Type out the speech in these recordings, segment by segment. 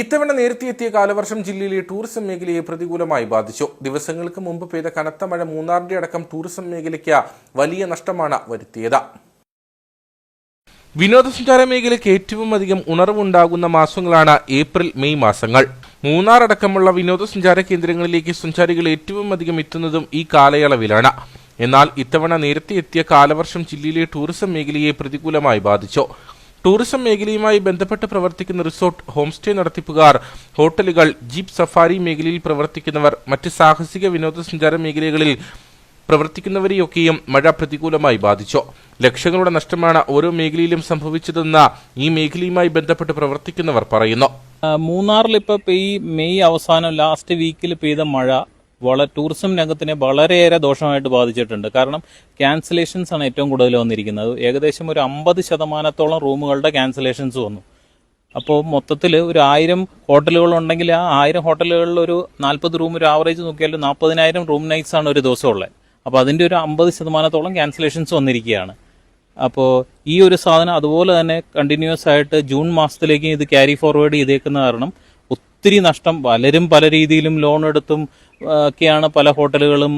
ഇത്തവണ നേരത്തെ എത്തിയ കാലവർഷം ജില്ലയിലെ ടൂറിസം മേഖലയെ പ്രതികൂലമായി ബാധിച്ചു. ദിവസങ്ങൾക്ക് മുമ്പ് പെയ്ത കനത്ത മഴ മൂന്നാറിന്റെ അടക്കം ടൂറിസം മേഖലയ്ക്ക് വലിയ നഷ്ടമാണ് വരുത്തിയത്. വിനോദസഞ്ചാര മേഖലയ്ക്ക് ഏറ്റവും അധികം ഉണർവുണ്ടാകുന്ന മാസങ്ങളാണ് ഏപ്രിൽ മെയ് മാസങ്ങൾ. മൂന്നാർ അടക്കമുള്ള വിനോദസഞ്ചാര കേന്ദ്രങ്ങളിലേക്ക് സഞ്ചാരികൾ ഏറ്റവും അധികം എത്തുന്നതും ഈ കാലയളവിലാണ്. എന്നാൽ ഇത്തവണ നേരത്തെ എത്തിയ കാലവർഷം ജില്ലയിലെ ടൂറിസം മേഖലയെ പ്രതികൂലമായി ബാധിച്ചു. ടൂറിസം മേഖലയുമായി ബന്ധപ്പെട്ട് പ്രവർത്തിക്കുന്ന റിസോർട്ട് ഹോംസ്റ്റേ നടത്തിപ്പുകാർ ഹോട്ടലുകൾ ജീപ്പ് സഫാരി മേഖലയിൽ പ്രവർത്തിക്കുന്നവർ മറ്റ് സാഹസിക വിനോദസഞ്ചാര മേഖലകളിൽ പ്രവർത്തിക്കുന്നവരെയൊക്കെയും മഴ പ്രതികൂലമായി ബാധിച്ചു. ലക്ഷങ്ങളുടെ നഷ്ടമാണ് ഓരോ മേഖലയിലും സംഭവിച്ചതെന്ന് ഈ മേഖലയുമായി ബന്ധപ്പെട്ട് പ്രവർത്തിക്കുന്നവർ പറയുന്നു. മൂന്നാറിൽ ഇപ്പോൾ ഈ മെയ് അവസാനം ലാസ്റ്റ് വീക്കിൽ പെയ്ത മഴ വളരെ ടൂറിസം രംഗത്തിനെ വളരെയേറെ ദോഷമായിട്ട് ബാധിച്ചിട്ടുണ്ട്. കാരണം ക്യാൻസലേഷൻസ് ആണ് ഏറ്റവും കൂടുതൽ വന്നിരിക്കുന്നത്. ഏകദേശം ഒരു അമ്പത് ശതമാനത്തോളം റൂമുകളുടെ ക്യാൻസലേഷൻസ് വന്നു. അപ്പോൾ മൊത്തത്തിൽ ഒരു ആയിരം ഹോട്ടലുകൾ ഉണ്ടെങ്കിൽ ആ ആയിരം ഹോട്ടലുകളിൽ ഒരു നാൽപ്പത് റൂം ഒരു ആവറേജ് നോക്കിയാൽ നാൽപ്പതിനായിരം റൂം നൈറ്റ്സ് ആണ് ഒരു ദിവസം ഉള്ളത്. അപ്പോൾ അതിന്റെ ഒരു അമ്പത് ശതമാനത്തോളം ക്യാൻസലേഷൻസ് വന്നിരിക്കുകയാണ്. അപ്പോൾ ഈ ഒരു സാധനം അതുപോലെ തന്നെ കണ്ടിന്യൂസ് ആയിട്ട് ജൂൺ മാസത്തിലേക്കും ഇത് ക്യാരി ഫോർവേഡ് ചെയ്തേക്കുന്ന കാരണം ഒത്തിരി നഷ്ടം. പലരും പല രീതിയിലും ലോൺ എടുത്തും ഒക്കെയാണ് പല ഹോട്ടലുകളും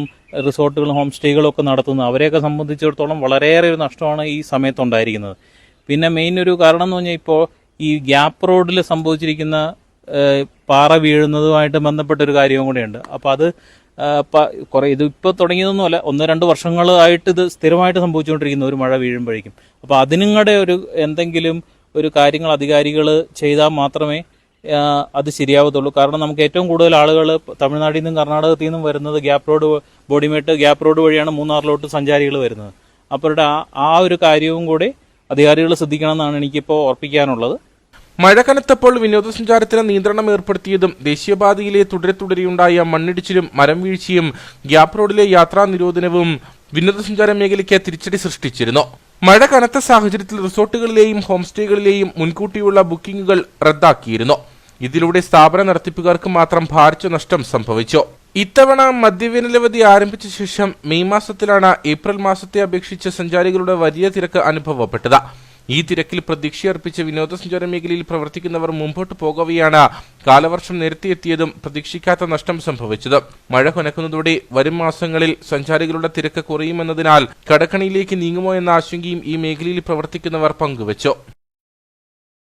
റിസോർട്ടുകളും ഹോം സ്റ്റേകളും ഒക്കെ നടത്തുന്നത്. അവരെയൊക്കെ സംബന്ധിച്ചിടത്തോളം വളരെയേറെ ഒരു നഷ്ടമാണ് ഈ സമയത്തുണ്ടായിരിക്കുന്നത് പിന്നെ മെയിൻ ഒരു കാരണം എന്ന് പറഞ്ഞാൽ ഇപ്പോൾ ഈ ഗ്യാപ്പ് റോഡിൽ സംഭവിച്ചിരിക്കുന്ന പാറ വീഴുന്നതുമായിട്ട് ബന്ധപ്പെട്ട ഒരു കാര്യവും കൂടെയുണ്ട്. അപ്പോൾ അത് കുറേ ഇത് ഇപ്പോൾ തുടങ്ങിയതൊന്നുമല്ല ഒന്ന് രണ്ട് വർഷങ്ങളായിട്ട് ഇത് സ്ഥിരമായിട്ട് സംഭവിച്ചുകൊണ്ടിരിക്കുന്ന ഒരു മഴ വീഴുമ്പോഴേക്കും. അപ്പോൾ അതിനുങ്ങളുടെ ഒരു എന്തെങ്കിലും ഒരു കാര്യങ്ങൾ അധികാരികൾ ചെയ്താൽ മാത്രമേ അത് ശരിയാവത്തുള്ളൂ. കാരണം നമുക്ക് ഏറ്റവും കൂടുതൽ ആളുകൾ തമിഴ്നാട്ടിൽ നിന്നും കർണാടകത്തിൽ നിന്നും വരുന്നത് gap road Bodimettu gap road വഴിയാണ് മൂന്നാറിലോട്ട് സഞ്ചാരികൾ വരുന്നത്. അവരുടെ ആ ഒരു കാര്യവും കൂടി അധികാരികൾ ശ്രദ്ധിക്കണം എന്നാണ് എനിക്കിപ്പോൾ ഓർപ്പിക്കാനുള്ളത് മഴ കനത്തപ്പോൾ വിനോദസഞ്ചാരത്തിന് നിയന്ത്രണം ഏർപ്പെടുത്തിയതും ദേശീയപാതയിലെ തുടരെ തുടരെയുണ്ടായ മണ്ണിടിച്ചിലും മരം വീഴ്ചയും ഗ്യാപ്പ് റോഡിലെ യാത്രാ നിരോധനവും വിനോദസഞ്ചാര മേഖലയ്ക്ക് തിരിച്ചടി സൃഷ്ടിച്ചിരുന്നു. മഴ കനത്ത സാഹചര്യത്തിൽ റിസോർട്ടുകളിലെയും ഹോം സ്റ്റേകളിലെയും മുൻകൂട്ടിയുള്ള ബുക്കിംഗുകൾ റദ്ദാക്കിയിരുന്നു. ഇതിലൂടെ സ്ഥാപന നടത്തിപ്പുകാർക്ക് മാത്രം ഭാരിച്ച നഷ്ടം സംഭവിച്ചു. ഇത്തവണ മദ്യവേനലവധി ആരംഭിച്ച ശേഷം മെയ് മാസത്തിലാണ് ഏപ്രിൽ മാസത്തെ അപേക്ഷിച്ച് സഞ്ചാരികളുടെ വലിയ തിരക്ക് അനുഭവപ്പെട്ടത്. ഈ തിരക്കിൽ പ്രതീക്ഷയർപ്പിച്ച് വിനോദസഞ്ചാര മേഖലയിൽ പ്രവർത്തിക്കുന്നവർ മുമ്പോട്ട് പോകവെയാണ് കാലവർഷം നേരത്തെയെത്തിയതും പ്രതീക്ഷിക്കാത്ത നഷ്ടം സംഭവിച്ചത്. മഴ കൊനക്കുന്നതോടെ വരും മാസങ്ങളിൽ സഞ്ചാരികളുടെ തിരക്ക് കുറയുമെന്നതിനാൽ കടക്കണിയിലേക്ക് നീങ്ങുമോ എന്ന ആശങ്കയും ഈ മേഖലയിൽ പ്രവർത്തിക്കുന്നവർ പങ്കുവച്ചു.